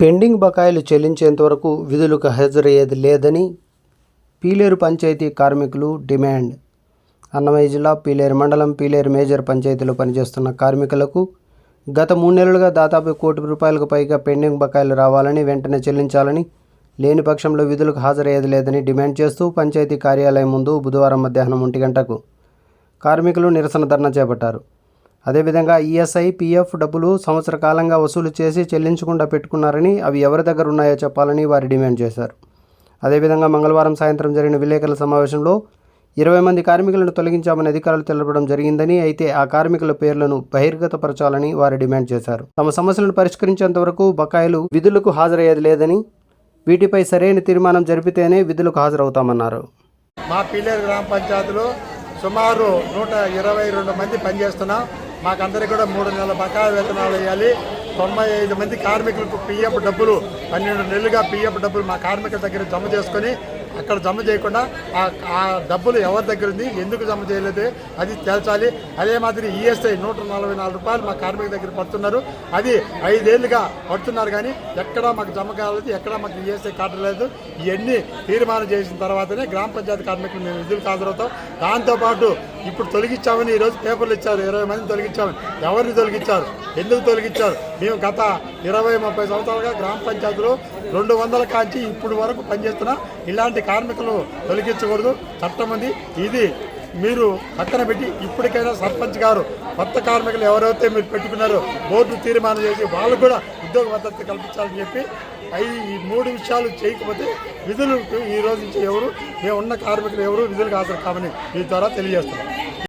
Pending బకాయిలు చెల్లించేంత వరకు విధులకు హాజరయ్యేది లేదని పీలేరు పంచాయతీ కార్మికులు డిమాండ్. అన్నమయ్య జిల్లా పీలేరు మండలం పీలేరు మేజర్ పంచాయతీలో పనిచేస్తున్న కార్మికులకు గత మూడు నెలలుగా దాదాపు కోటి రూపాయలకు పైగా పెండింగ్ బకాయిలు రావాలని వెంటనే చెల్లించాలని లేని పక్షంలో విధులకు హాజరయ్యేది లేదని డిమాండ్ చేస్తూ పంచాయతీ కార్యాలయం ముందు బుధవారం మధ్యాహ్నం ఒంటి గంటకు కార్మికులు నిరసన ధర్నా చేపట్టారు. అదేవిధంగా ఈఎస్ఐ పీఎఫ్ డబ్బులు సంవత్సర కాలంగా వసూలు చేసి చెల్లించకుండా పెట్టుకున్నారని అవి ఎవరి దగ్గర ఉన్నాయో చెప్పాలని వారు డిమాండ్ చేశారు. అదేవిధంగా మంగళవారం సాయంత్రం జరిగిన విలేకరుల సమావేశంలో ఇరవై మంది కార్మికులను తొలగించామని అధికారులు తెలపడం జరిగిందని అయితే ఆ కార్మికుల పేర్లను బహిర్గతపరచాలని వారు డిమాండ్ చేశారు. తమ సమస్యలను పరిష్కరించేంత వరకు బకాయిలు విధులకు హాజరయ్యేది లేదని వీటిపై సరైన తీర్మానం జరిపితేనే విధులకు హాజరవుతామన్నారు. మా పిల్లలు గ్రామ పంచాయతీలో సుమారు నూట ఇరవై రెండు మంది పనిచేస్తున్నాం. మాకందరికీ కూడా మూడు నెలల బకాయి వేతనాలు వేయాలి తొంభై ఐదు మంది కార్మికులకు పిఎఫ్ డబ్బులు పన్నెండు నెలలుగా పిఎఫ్ డబ్బులు మా కార్మికుల దగ్గర జమ చేసుకొని అక్కడ జమ చేయకుండా ఆ డబ్బులు ఎవరి దగ్గర ఉంది ఎందుకు జమ చేయలేదు అది తేల్చాలి. అదే మాదిరి ఈఎస్ఐ నూట నలభై నాలుగు రూపాయలు మా కార్మిక దగ్గర పడుతున్నారు. అది ఐదేళ్ళుగా పడుతున్నారు కానీ ఎక్కడా మాకు జమ కాలేదు ఎక్కడా మాకు ఈఎస్ఐ కార్డు లేదు. ఇవన్నీ తీర్మానం చేసిన తర్వాతనే గ్రామ పంచాయతీ కార్మికులు మేము విధులు హాజరవుతాం. దాంతోపాటు ఇప్పుడు తొలగించామని ఈరోజు పేపర్లు ఇచ్చారు ఇరవై మంది తొలగించామని. ఎవరిని తొలగించారు? ఎందుకు తొలగించారు? మేము గత ఇరవై ముప్పై సంవత్సరాలుగా గ్రామ పంచాయతీలో రెండు వందల కాంచి ఇప్పుడు వరకు పనిచేస్తున్న ఇలాంటి కార్మికులు తొలగించకూడదు. చట్టం ఉంది. ఇది మీరు పక్కన పెట్టి ఇప్పటికైనా సర్పంచ్ గారు కొత్త కార్మికులు ఎవరైతే మీరు పెట్టుకున్నారో బోర్డు తీర్మానం చేసి వాళ్ళు కూడా ఉద్యోగ భద్రత కల్పించాలని చెప్పి అవి ఈ మూడు విషయాలు చేయకపోతే విధులు ఈ రోజు నుంచి ఎవరు మేము ఉన్న కార్మికులు ఎవరు విధులకు హాజరు కామని మీ ద్వారా తెలియజేస్తున్నాం.